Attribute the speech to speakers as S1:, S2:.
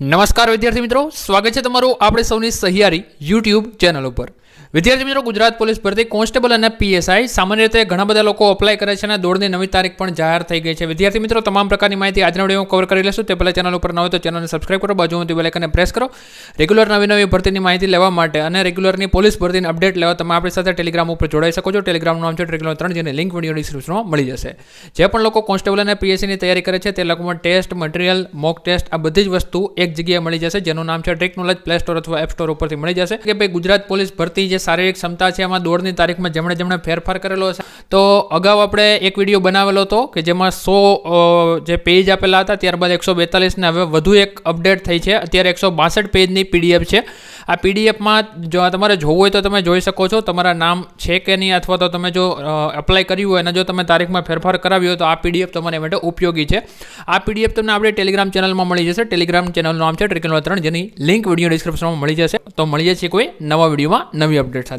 S1: નમસ્કાર વિદ્યાર્થી મિત્રો, સ્વાગત છે તમારું આપણે સૌની સહિયારી યુટ્યુબ ચેનલ ઉપર. વિદ્યાર્થી મિત્રો, ગુજરાત પોલીસ ભરતી કોન્સ્ટેબલ અને પીએસઆઈ સામાન્ય રીતે ઘણા બધા લોકો અપ્લાય કરે છે અને દોડની નવી તારીખ પણ જાહેર થઈ ગઈ છે. વિદ્યાર્થી મિત્રો, તમામ પ્રકારની માહિતી આજના વીડિયો કવર કરી લેશું. તે પહેલાં ચેનલ ઉપર ન હોય તો ચેનલને સબસ્ક્રાઈબ કરો બાજુમાંથી બેલાઇકને પ્રેસ કરો. રેગ્યુલર નવી નવી ભરતીની માહિતી લેવા માટે અને રેગ્યુલરની પોલીસ ભરતીની અપડેટ લેવા તમે આપણી સાથે ટેલિગ્રામ ઉપર જોડાઈ શકો છો. ટેલિગ્રામનું નામ છે રેગ્યુલર ત્રણ જેની લિંક વીડિયો ડિસ્ક્રિપ્શનમાં મળી જશે. જે પણ લોકો કોન્સ્ટેબલ અને પીએસસીની તૈયારી કરે છે, તે લોકોમાં ટેસ્ટ મટીરિયલ મોક ટેસ્ટ આ બધી જ વસ્તુ એક જગ્યાએ મળી જશે, જેનું નામ છે ટ્રિક નોલેજ પ્લે સ્ટોર અથવા એપ સ્ટોર ઉપરથી મળી જશે. કે ભાઈ ગુજરાત પોલીસ ભરતી જે શારીરિક ક્ષમતા છે, એમાં દોડની તારીખમાં જેમણે જેમણે ફેરફાર કરેલો હશે. તો અગાઉ આપણે એક વીડિયો બનાવેલો હતો કે જેમાં સો જે પેજ આપેલા હતા, ત્યારબાદ એકસો બેતાલીસને હવે વધુ એક અપડેટ થઈ છે. અત્યારે એકસો બાસઠ પેજની પીડીએફ છે. આ પીડીએફમાં જો તમારે જોવું હોય તો તમે જોઈ શકો છો. તમારા નામ છે કે નહીં અથવા તો તમે જો એપ્લાય કર્યું હોય અને જો તમે તારીખમાં ફેરફાર કરાવ્યો હોય તો આ પીડીએફ તમારે માટે ઉપયોગી છે. આ પીડીએફ તમને આપણે ટેલિગ્રામ ચેનલમાં મળી જશે. ટેલિગ્રામ ચેનલનું નામ છે ટ્રિકલ ત્રણ. જેની લિંક વીડિયો ડિસ્ક્રિપ્શનમાં મળી જશે. તો મળી જશે કોઈ નવા વિડીયોમાં નવી અપડેટ સાથે.